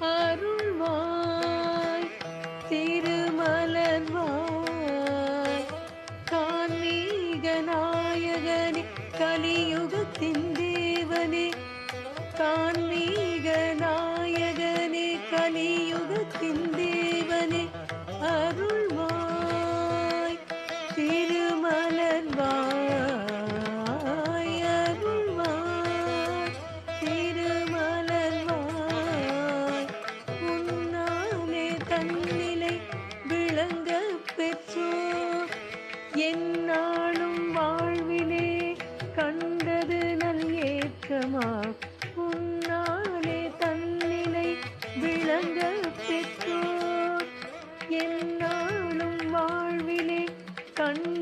அருள்வாய் திருமலர்வாய். கான்மீக நாயகனே கலியுகத்தின் தேவனே. கான்மீக நாயகனே கலியுகத்தின் தேவனே. என்னாலும் வாழ்விலே கண்டது நல் ஏற்றமா? உன்னாலே தன்னிலை விளங்க பெற்றோர். என்னாலும் வாழ்விலே கண்டது